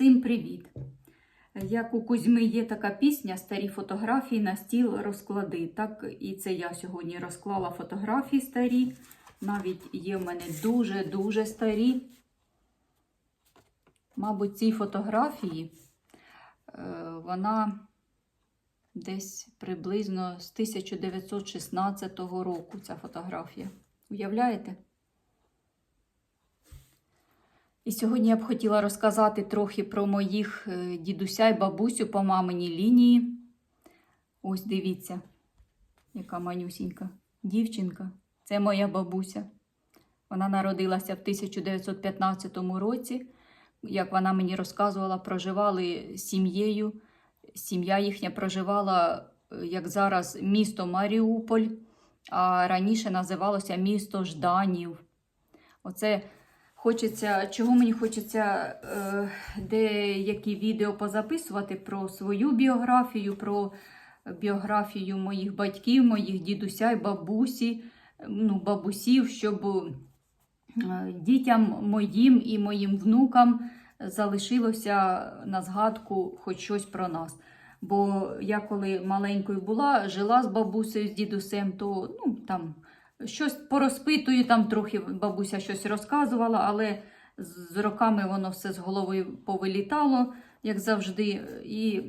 Всім привіт! Як у Кузьми є така пісня Старі фотографії на стіл розклади. Так і це я сьогодні розклала фотографії старі. Навіть є в мене дуже-дуже старі. Мабуть, ці фотографії е, вона десь приблизно з 1916 року ця фотографія. Уявляєте? І сьогодні я б хотіла розказати трохи про моїх е, дідуся і бабусю по маминій лінії. Ось дивіться, яка манюсінька дівчинка. Це моя бабуся. Вона народилася в 1915 році. Як вона мені розказувала, проживали сім'єю. Сім'я їхня проживала, е, як зараз, місто Маріуполь, а раніше називалося місто Жданів. Оце Хочеться, чого мені хочеться е, деякі відео позаписувати про свою біографію, про біографію моїх батьків, моїх дідуся і бабусі, ну, бабусів, щоб е, дітям моїм і моїм внукам залишилося на згадку хоч щось про нас. Бо я коли маленькою була, жила з бабусею, з дідусем, то ну, там. Щось порозпитую, там трохи бабуся щось розказувала, але з роками воно все з голови повилітало, як завжди, і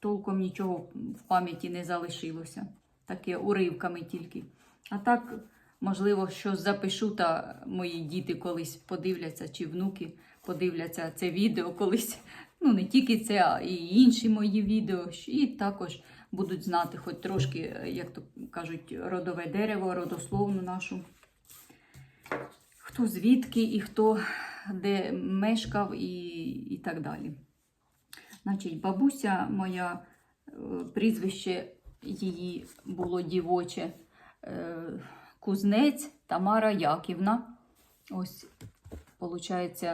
толком нічого в пам'яті не залишилося. Таке уривками тільки. А так, можливо, що запишу, та мої діти колись подивляться, чи внуки подивляться це відео колись. Ну, не тільки це, а і інші мої відео. І також будуть знати хоч трошки, як то кажуть, родове дерево, родословну нашу. Хто звідки і хто де мешкав і, і так далі. Значить, бабуся моя, е, прізвище її було дівоче, е, кузнець Тамара Яківна. Ось, виходить,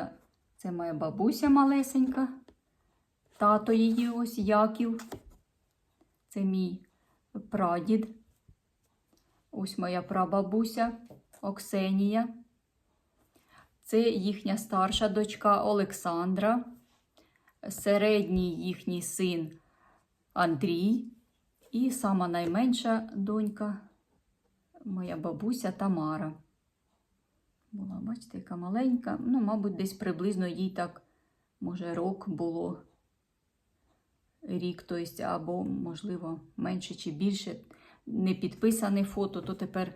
це моя бабуся малесенька, тато її ось Яків. Це мій прадід. Ось моя прабабуся Оксенія. Це їхня старша дочка Олександра, середній їхній син Андрій. І сама найменша донька, моя бабуся Тамара. Була, бачите, яка маленька. Ну, мабуть, десь приблизно їй так, може, рок було рік, тобто, або, можливо, менше чи більше. Не підписане фото, то тепер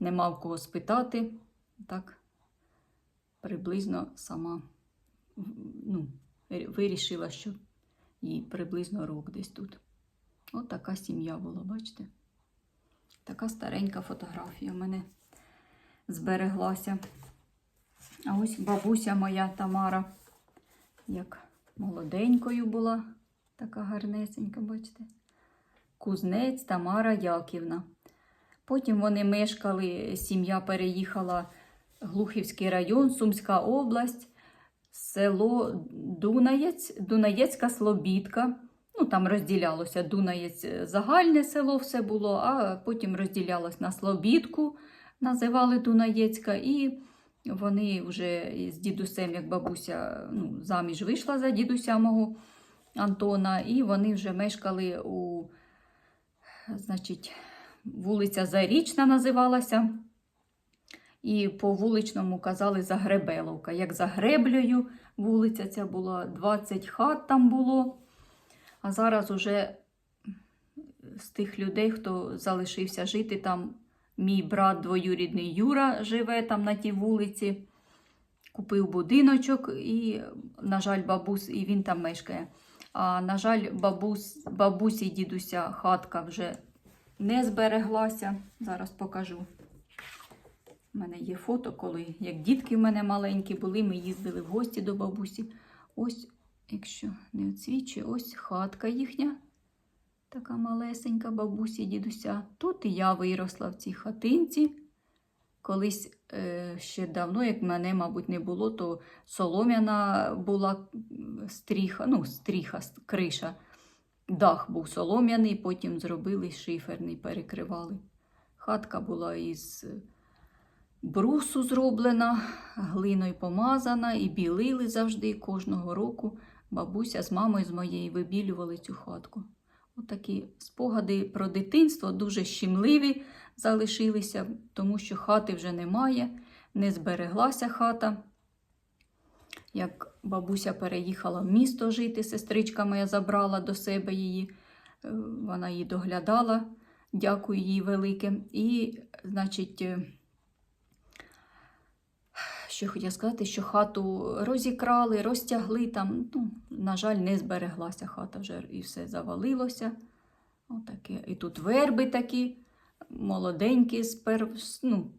нема в кого спитати. Так, приблизно сама ну, вирішила, що їй приблизно рок десь тут. От така сім'я була, бачите? Така старенька фотографія в мене збереглася. А ось бабуся моя Тамара, як молоденькою була. Така гарнесенька, бачите? Кузнець Тамара Яківна. Потім вони мешкали, сім'я переїхала Глухівський район, Сумська область, село Дунаєць, Дунаєцька Слобідка. Ну, Там розділялося Дунаєць загальне село все було, а потім розділялось на Слобідку, називали Дунаєцька. І вони вже з дідусем, як бабуся, ну, заміж вийшла за дідуся мого. Антона, і вони вже мешкали у, значить, вулиця Зарічна називалася. І по вуличному казали Загребеловка. Як за греблею вулиця ця була, 20 хат там було. А зараз уже з тих людей, хто залишився жити там, мій брат двоюрідний Юра живе там на тій вулиці, купив будиночок і, на жаль, бабус, і він там мешкає. А, на жаль, бабусь, бабусі і дідуся хатка вже не збереглася. Зараз покажу. У мене є фото, коли як дітки в мене маленькі були, ми їздили в гості до бабусі. Ось, якщо не відсвічує, ось хатка їхня. Така малесенька бабусі, дідуся. Тут і я виросла в цій хатинці. Колись е, ще давно, як мене, мабуть, не було, то солом'яна була стріха, ну, стріха, криша. Дах був солом'яний, потім зробили шиферний, перекривали. Хатка була із брусу зроблена, глиною помазана і білили завжди кожного року. Бабуся з мамою з моєю вибілювали цю хатку. Отакі спогади про дитинство дуже щемливі залишилися, тому що хати вже немає, не збереглася хата. Як бабуся переїхала в місто жити, сестричка моя забрала до себе її, е, вона її доглядала, дякую їй велике. І, значить, е, що хотіла сказати, що хату розікрали, розтягли там. Ну, на жаль, не збереглася хата вже і все завалилося. Отаке. І тут верби такі молоденькі, спер... ну,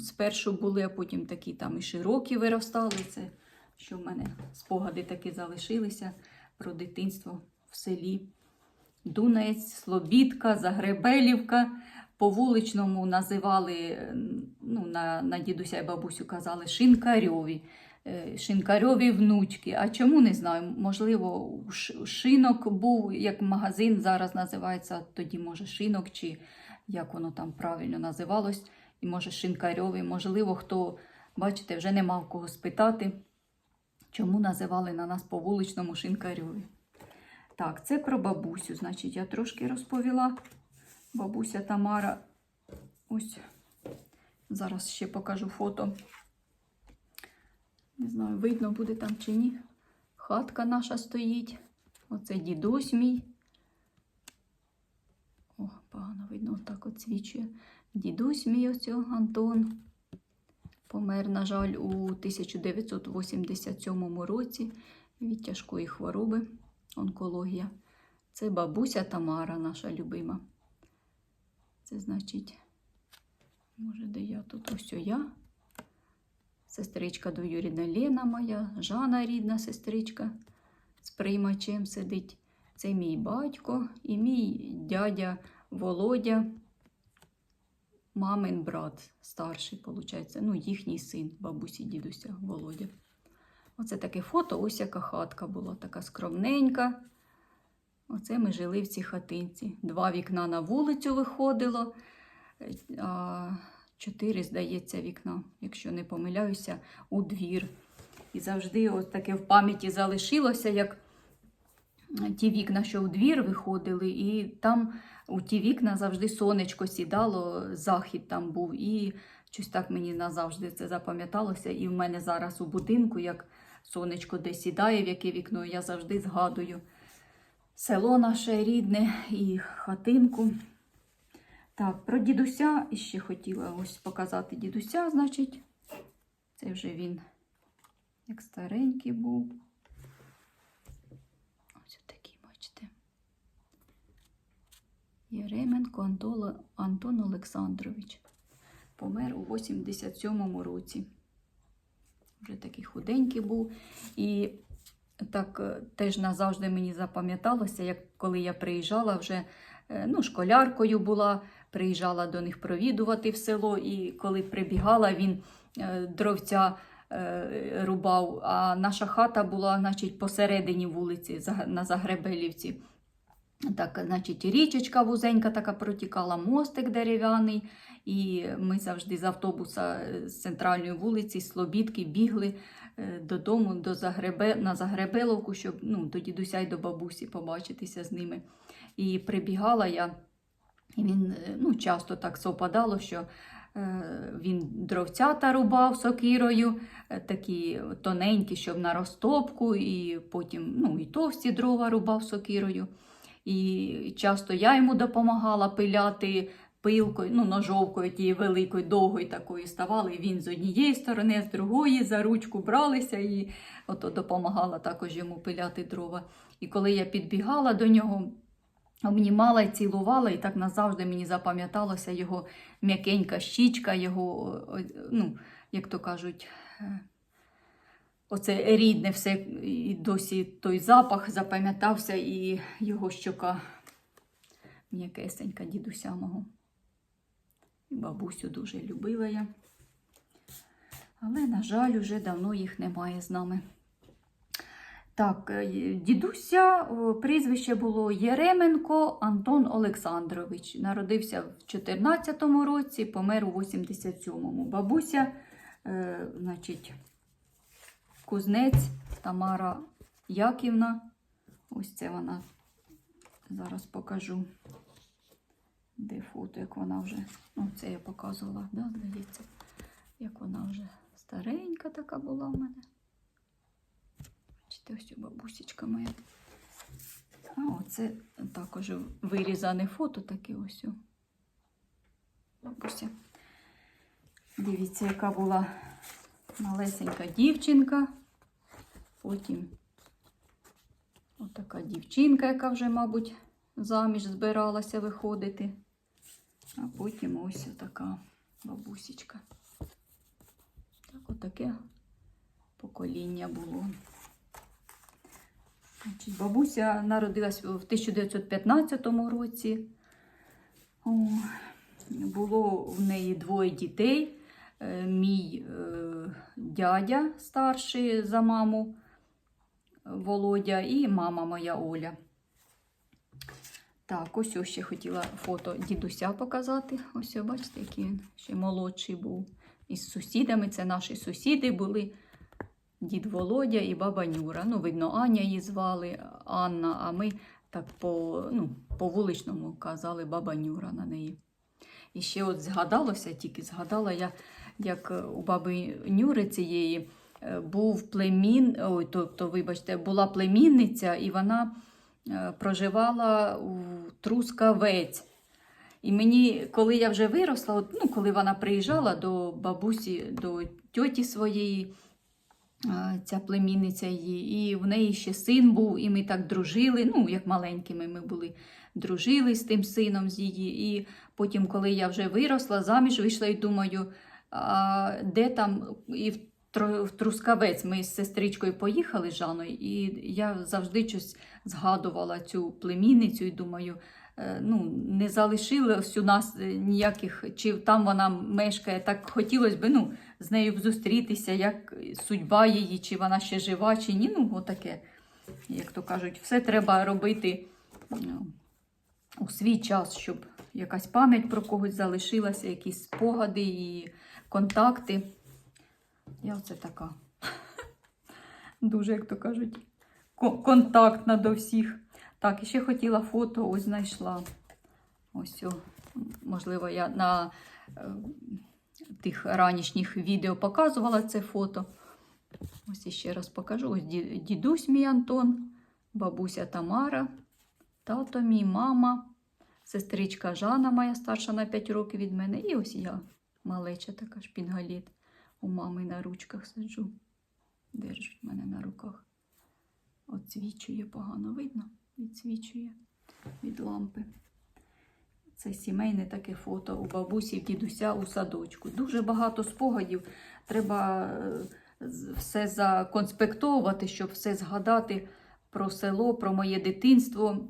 спершу були, а потім такі там і широкі виростали. Це що в мене спогади такі залишилися про дитинство в селі. Дунець, Слобідка, Загребелівка. По вуличному називали, ну, на, на дідуся і бабусю казали шинкарьові. Е, Шинкарьові внучки. А чому не знаю? Можливо, шинок був як магазин зараз називається, тоді може шинок, чи як воно там правильно називалось, і може шинкарьові. Можливо, хто, бачите, вже не мав кого спитати, чому називали на нас по вуличному шинкарьові. Так, це про бабусю, значить, я трошки розповіла. Бабуся Тамара. Ось зараз ще покажу фото. Не знаю, видно буде там чи ні. Хатка наша стоїть. Оце дідусь мій. О, погано видно, отак от свічує. Дідусь мій ось Антон. Помер, на жаль, у 1987 році від тяжкої хвороби, онкологія. Це бабуся Тамара, наша любима. Це значить, може, де я тут ось я. Сестричка двоюрідна Лена моя, Жана рідна сестричка з приймачем сидить. Це мій батько і мій дядя Володя, мамин брат старший, виходить. Ну, їхній син, бабусі, дідуся Володя. Оце таке фото, ось яка хатка була, така скромненька. Оце ми жили в цій хатинці. Два вікна на вулицю виходило, а чотири, здається, вікна, якщо не помиляюся, у двір. І завжди ось таке в пам'яті залишилося, як ті вікна, що у двір виходили, і там у ті вікна завжди сонечко сідало, захід там був. І щось так мені назавжди це запам'яталося. І в мене зараз у будинку, як сонечко десь сідає, в яке вікно, я завжди згадую село наше рідне і хатинку. Так, про дідуся ще хотіла ось показати дідуся, значить. Це вже він як старенький був. Ось такий, бачите. Єременко Антон, Олександрович. Помер у 87-му році. Вже такий худенький був. І так е, теж назавжди мені запам'яталося, як коли я приїжджала вже е, ну, школяркою була, приїжджала до них провідувати в село, і коли прибігала, він е, дровця рубав, а наша хата була, значить, посередині вулиці на Загребелівці. Так, значить, річечка вузенька така протікала, мостик дерев'яний, і ми завжди з автобуса е, з центральної вулиці, з Слобідки бігли е, додому до Загребе, на Загребеловку, щоб ну, до дідуся й до бабусі побачитися з ними. І прибігала я, і він е, ну, часто так совпадало, що він дровцята рубав сокирою, такі тоненькі, щоб на розтопку, і потім ну, і товсті дрова рубав сокирою. І часто я йому допомагала пиляти пилкою, ну, ножовкою тією великою, довгою такою ставали. Він з однієї сторони, з другої за ручку бралися і ото допомагала також йому пиляти дрова. І коли я підбігала до нього, обнімала і цілувала, і так назавжди мені запам'яталося його м'якенька щічка, його, ну, як то кажуть, е, Оце рідне все і досі той запах запам'ятався і його щока м'якесенька дідуся мого. Бабусю дуже любила я. Але, на жаль, уже давно їх немає з нами. Так, е, дідуся, прізвище було Єременко Антон Олександрович. Народився в 14-му році, помер у 87-му. Бабуся, е, значить, кузнець Тамара Яківна. Ось це вона. Зараз покажу. Де фото, як вона вже. Ну, це я показувала, да, здається, як вона вже старенька така була в мене. Бачите, ось бабусечка моя. А оце також вирізане фото таке ось. Бабуся. Дивіться, яка була малесенька дівчинка. Потім отака дівчинка, яка вже, мабуть, заміж збиралася виходити. А потім ось така бабусечка. Так, отаке покоління було. Значить, бабуся народилась в 1915 році. О, було в неї двоє дітей. Е, Мій е, дядя старший за маму Володя і мама моя Оля. Так, ось ось ще хотіла фото дідуся показати. Ось, бачите, який він ще молодший був. Із сусідами. Це наші сусіди були. Дід Володя і баба Нюра. Ну, видно, Аня її звали, Анна, а ми так по, ну, по вуличному казали баба Нюра на неї. І ще от згадалося, тільки згадала я, як у баби Нюри цієї був племін, ой, тобто, вибачте, була племінниця, і вона е, проживала у Трускавець. І мені, коли я вже виросла, от, ну, коли вона приїжджала до бабусі, до тьоті своєї, ця племінниця її, і в неї ще син був, і ми так дружили. Ну, як маленькими ми були, дружили з тим сином з її. І потім, коли я вже виросла, заміж вийшла і думаю, а де там і в Трускавець ми з сестричкою поїхали Жаною, і я завжди щось згадувала цю племінницю і думаю, е, ну, не залишилось у нас е, ніяких, чи там вона мешкає, так хотілося б ну, з нею зустрітися, як судьба її, чи вона ще жива, чи ні. Ну, отаке, як то кажуть, все треба робити ну, у свій час, щоб якась пам'ять про когось залишилася, якісь спогади і контакти. Я оце така. Дуже, як то кажуть, контактна до всіх. Так, і ще хотіла фото, ось знайшла. Ось, о. можливо, я на е, тих ранішніх відео показувала це фото. Ось іще раз покажу. Ось дідусь мій Антон, бабуся Тамара, тато мій, мама, сестричка Жанна, моя старша на 5 років від мене. І ось я, малеча така шпінгаліт. У мами на ручках сиджу. Держить мене на руках. Отсвічує погано видно, відсвічує від лампи. Це сімейне таке фото у бабусі, дідуся у садочку. Дуже багато спогадів. Треба е, все законспектовувати, щоб все згадати про село, про моє дитинство.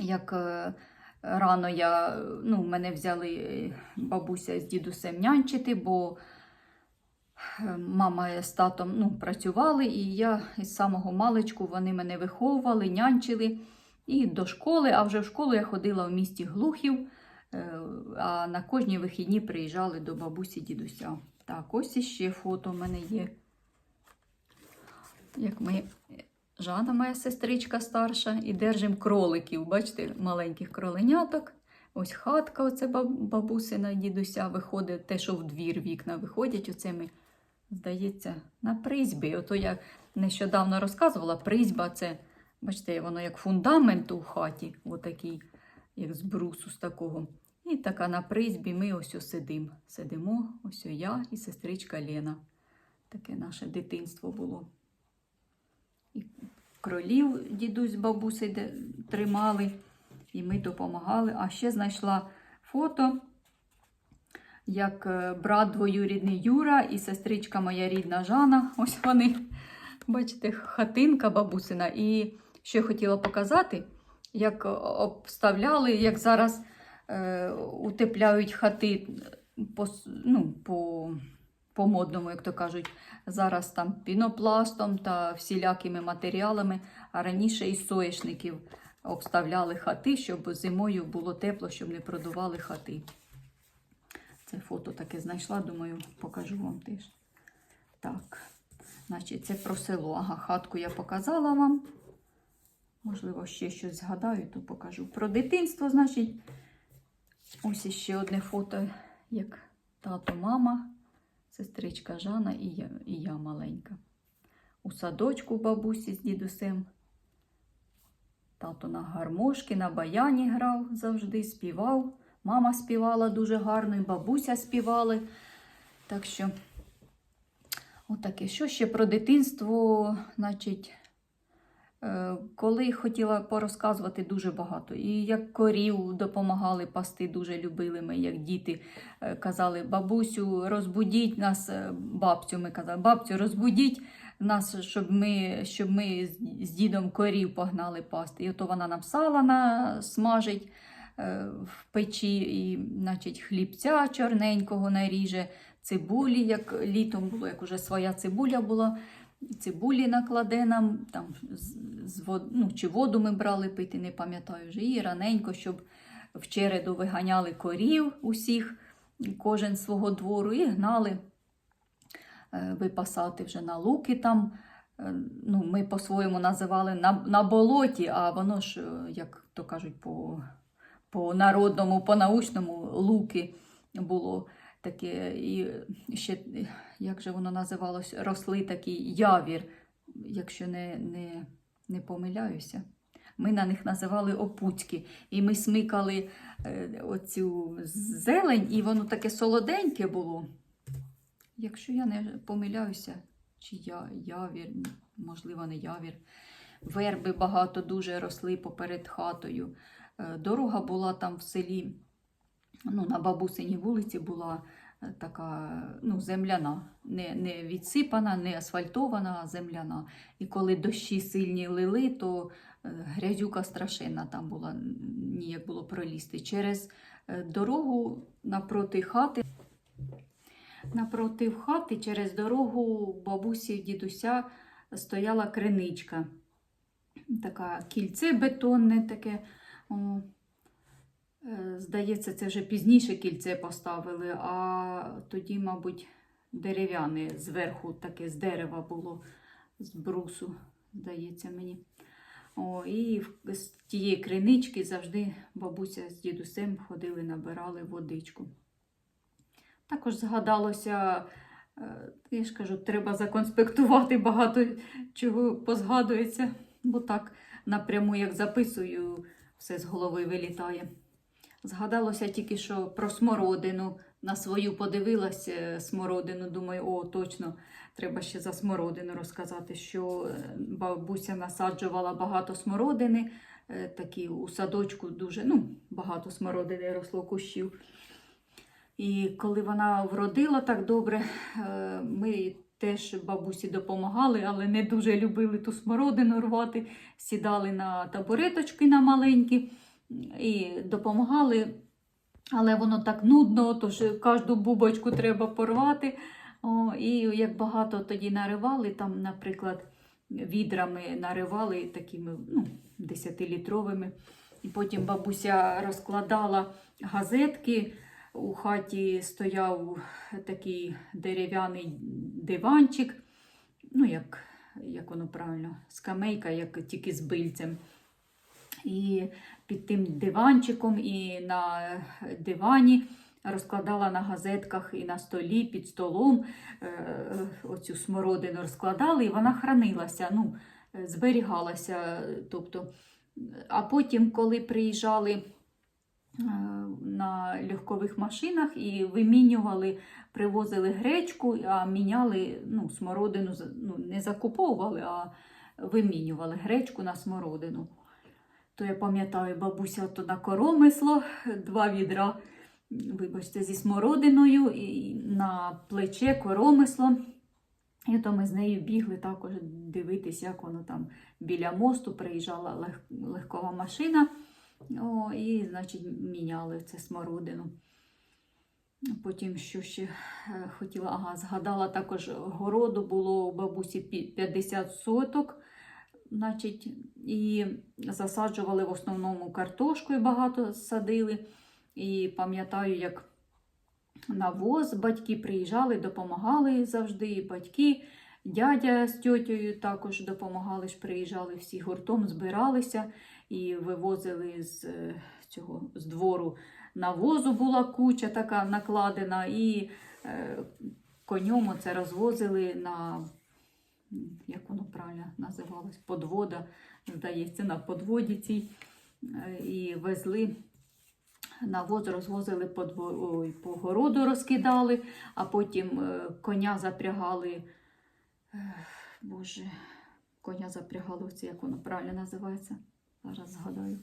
Як е, рано я, ну, мене взяли е, бабуся з дідусем нянчити, бо мама з татом ну, працювали, і я із самого маличку вони мене виховували, нянчили. І до школи, а вже в школу я ходила в місті Глухів, е, а на кожні вихідні приїжджали до бабусі дідуся. Так, ось іще фото в мене є. Як ми, Жанна, моя сестричка старша, і держимо кроликів. Бачите, маленьких кроленяток. Ось хатка, оце бабусина дідуся виходить, те, що в двір вікна виходять, оце ми, здається, на призьбі. Ото я нещодавно розказувала, призьба це, бачите, воно як фундамент у хаті, отакий, як з брусу з такого. І така на призьбі ми ось сидимо. Сидимо, ось я і сестричка Лена. Таке наше дитинство було. І кролів дідусь бабусею тримали, і ми допомагали. А ще знайшла фото, як е, брат двоюрідний Юра і сестричка моя рідна Жана. Ось вони, бачите, хатинка бабусина. І що я хотіла показати, як обставляли, як зараз е, утепляють хати по, ну, по по-модному, як то кажуть, зараз там пінопластом та всілякими матеріалами, а раніше із соєшників обставляли хати, щоб зимою було тепло, щоб не продували хати. Це фото таке знайшла, думаю, покажу вам теж. Так, значить, це про село. Ага, хатку я показала вам. Можливо, ще щось згадаю, то покажу. Про дитинство, значить, ось іще одне фото, як тато, мама, сестричка Жана і я, і я маленька. У садочку бабусі з дідусем. Тато на гармошки, на баяні грав завжди, співав. Мама співала дуже гарно, і бабуся співали. Так що, отаке. Що ще про дитинство, значить, е, коли хотіла порозказувати дуже багато. І як корів допомагали пасти, дуже любили ми, як діти е, казали, бабусю, розбудіть нас, е, бабцю ми казали, бабцю, розбудіть нас, щоб ми, щоб ми з- дідом корів погнали пасти. І ото вона нам сала смажить в печі, і, значить, хлібця чорненького наріже, цибулі, як літом було, як уже своя цибуля була. Цибулі накладе нам, там, з, вод, ну, чи воду ми брали пити, не пам'ятаю вже. І раненько, щоб в череду виганяли корів усіх, кожен свого двору, і гнали е, випасати вже на луки там. Е, Ну, ми по-своєму називали на, на болоті, а воно ж, е, як то кажуть, по, по народному, по научному луки було таке. І ще, як же воно називалось, росли такий явір, якщо не, не, не помиляюся. Ми на них називали опуцьки. І ми смикали е, оцю зелень, і воно таке солоденьке було. Якщо я не помиляюся, чи я явір, можливо, не явір. Верби багато дуже росли поперед хатою. Е, Дорога була там в селі, ну, на бабусиній вулиці була е, така ну, земляна, не, не відсипана, не асфальтована, земляна. І коли дощі сильні лили, то е, грязюка страшенна там була, ніяк було пролізти. Через дорогу напроти хати Напроти хати через дорогу бабусі дідуся стояла криничка. Така кільце бетонне таке. О, е, Здається, це вже пізніше кільце поставили, а тоді, мабуть, дерев'яне зверху таке з дерева було, з брусу, здається мені. О, і з тієї кринички завжди бабуся з дідусем ходили, набирали водичку. Також згадалося, е, я ж кажу, треба законспектувати багато чого позгадується, бо так напряму, як записую, все з голови вилітає. Згадалося тільки, що про смородину на свою подивилась е, смородину. Думаю, о, точно, треба ще за смородину розказати, що е, бабуся насаджувала багато смородини, е, такі у садочку дуже ну, багато смородини росло кущів. І коли вона вродила так добре, ми теж бабусі допомагали, але не дуже любили ту смородину рвати. Сідали на табуреточки на маленькі і допомагали. Але воно так нудно, тож кожну бубочку треба порвати. О, і як багато тоді наривали, там, наприклад, відрами наривали такими ну, 10-літровими. І потім бабуся розкладала газетки. У хаті стояв такий дерев'яний диванчик, ну, як, як воно правильно, скамейка, як тільки з бильцем. І під тим диванчиком і на дивані розкладала на газетках і на столі, під столом е, оцю смородину розкладали, і вона хранилася, ну, е, зберігалася. Тобто, а потім, коли приїжджали на легкових машинах і вимінювали, привозили гречку, а міняли ну, смородину, ну, не закуповували, а вимінювали гречку на смородину. То я пам'ятаю, бабуся то на коромисло, два відра, вибачте, зі смородиною, і на плече коромисло. І то ми з нею бігли також дивитися, як воно там біля мосту приїжджала легкова машина. О, і, значить, міняли це смородину. Потім що ще е, хотіла, ага, згадала також городу було у бабусі 50 соток, значить, і засаджували в основному картошкою багато садили. І пам'ятаю, як навоз, батьки приїжджали, допомагали завжди, і батьки, дядя з тьотєю також допомагали, ж приїжджали всі гуртом, збиралися і вивозили з е, цього з двору навозу була куча така накладена, і е, конем це розвозили на, як воно правильно називалось, подвода, здається, на подводі цій, е, і везли. Навоз розвозили по, ой, по городу, розкидали, а потім е, коня запрягали. е, Боже, коня запрягали, оце як воно правильно називається. Зараз згадаю.